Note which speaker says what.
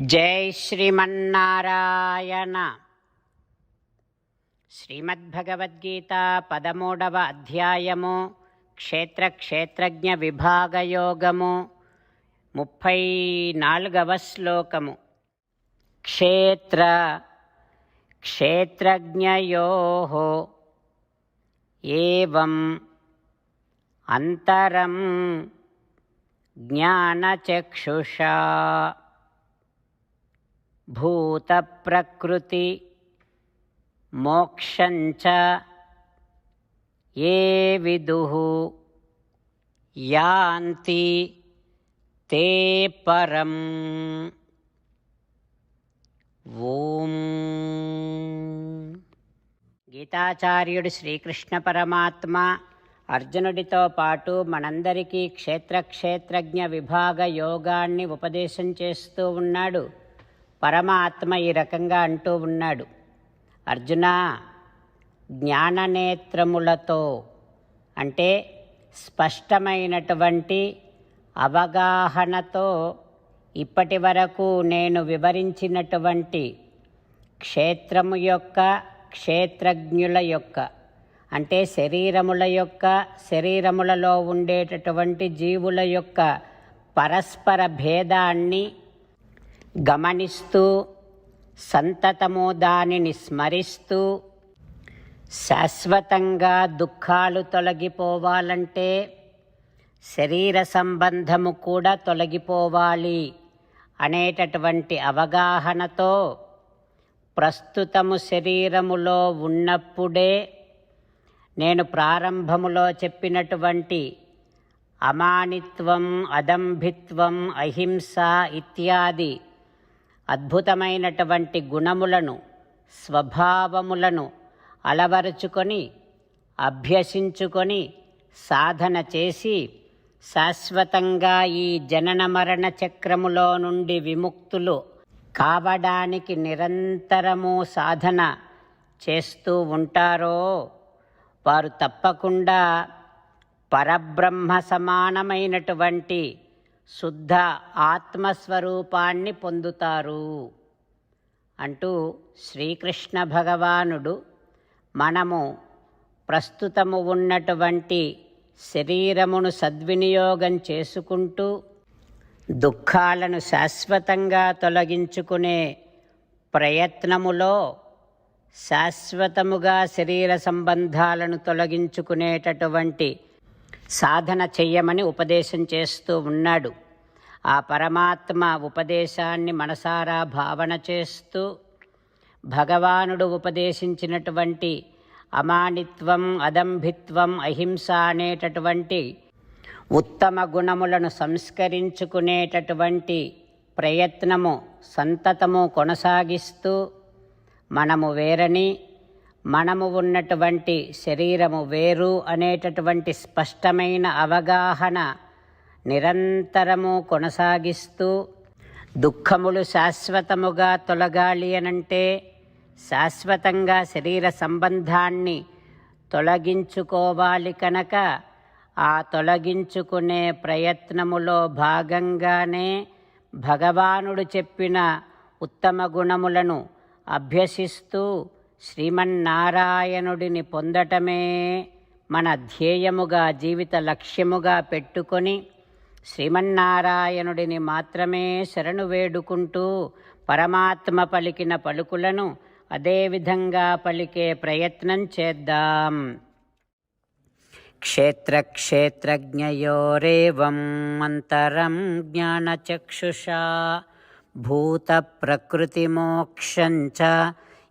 Speaker 1: జై శ్రీమన్నారాయణ. శ్రీమద్భగవద్గీత పదమూడవ అధ్యాయము క్షేత్ర క్షేత్రజ్ఞ విభాగయోగము ముప్పై నాలుగవ శ్లోకము. క్షేత్ర క్షేత్రజ్ఞయో ఏం అంతరం జ్ఞానచక్షుషా. భూతప్రకృతి మోక్షంచ ఏ విదుః యాంతి తే పరం. ఓం. గీతాచార్యుడు శ్రీకృష్ణ పరమాత్మ అర్జునుడితో పాటు మనందరికీ క్షేత్రక్షేత్రజ్ఞ విభాగ యోగాన్ని ఉపదేశం చేస్తూ ఉన్నాడు. పరమాత్మ ఈ రకంగా అంటూ ఉన్నాడు. అర్జున జ్ఞాననేత్రములతో అంటే స్పష్టమైనటువంటి అవగాహనతో ఇప్పటి వరకు నేను వివరించినటువంటి క్షేత్రము యొక్క క్షేత్రజ్ఞుల యొక్క అంటే శరీరముల యొక్క శరీరములలో ఉండేటటువంటి జీవుల యొక్క పరస్పర భేదాన్ని గమనిస్తూ సంతతము దానిని స్మరిస్తూ శాశ్వతంగా దుఃఖాలు తొలగిపోవాలంటే శరీర సంబంధము కూడా తొలగిపోవాలి అనేటటువంటి అవగాహనతో ప్రస్తుతము శరీరములో ఉన్నప్పుడే నేను ప్రారంభములో చెప్పినటువంటి అమానిత్వం అదంభిత్వం అహింస ఇత్యాది అద్భుతమైనటువంటి గుణములను స్వభావములను అలవరుచుకొని అభ్యసించుకొని సాధన చేసి శాశ్వతంగా ఈ జనన మరణ చక్రములో నుండి విముక్తులు కావడానికి నిరంతరము సాధన చేస్తూ ఉంటారో వారు తప్పకుండా పరబ్రహ్మ సమానమైనటువంటి శుద్ధ ఆత్మస్వరూపాన్ని పొందుతారు అంటూ శ్రీకృష్ణ భగవానుడు మనము ప్రస్తుతము ఉన్నటువంటి శరీరమును సద్వినియోగం చేసుకుంటూ దుఃఖాలను శాశ్వతంగా తొలగించుకునే ప్రయత్నములో శాశ్వతముగా శరీర సంబంధాలను తొలగించుకునేటటువంటి సాధన చెయ్యమని ఉపదేశం చేస్తూ ఉన్నాడు. ఆ పరమాత్మ ఉపదేశాన్ని మనసారా భావన చేస్తూ భగవానుడు ఉపదేశించినటువంటి అమానిత్వం అదంభిత్వం అహింస అనేటటువంటి ఉత్తమ గుణములను సంస్కరించుకునేటటువంటి ప్రయత్నము సంతతము కొనసాగిస్తూ మనము వేరని మనము ఉన్నటువంటి శరీరము వేరు అనేటటువంటి స్పష్టమైన అవగాహన నిరంతరము కొనసాగిస్తూ దుఃఖములు శాశ్వతముగా తొలగాలి అనంటే శాశ్వతంగా శరీర సంబంధాన్ని తొలగించుకోవాలి కనుక ఆ తొలగించుకునే ప్రయత్నములో భాగంగానే భగవానుడు చెప్పిన ఉత్తమ గుణములను అభ్యసిస్తూ శ్రీమన్నారాయణుడిని పొందటమే మన ధ్యేయముగా జీవిత లక్ష్యముగా పెట్టుకొని శ్రీమన్నారాయణుడిని మాత్రమే శరణు వేడుకుంటూ పరమాత్మ పలికిన పలుకులను అదేవిధంగా పలికే ప్రయత్నం చేద్దాం. క్షేత్రక్షేత్రజ్ఞయోరేవం అంతరం జ్ఞానచక్షుషా భూతప్రకృతిమోక్షం చ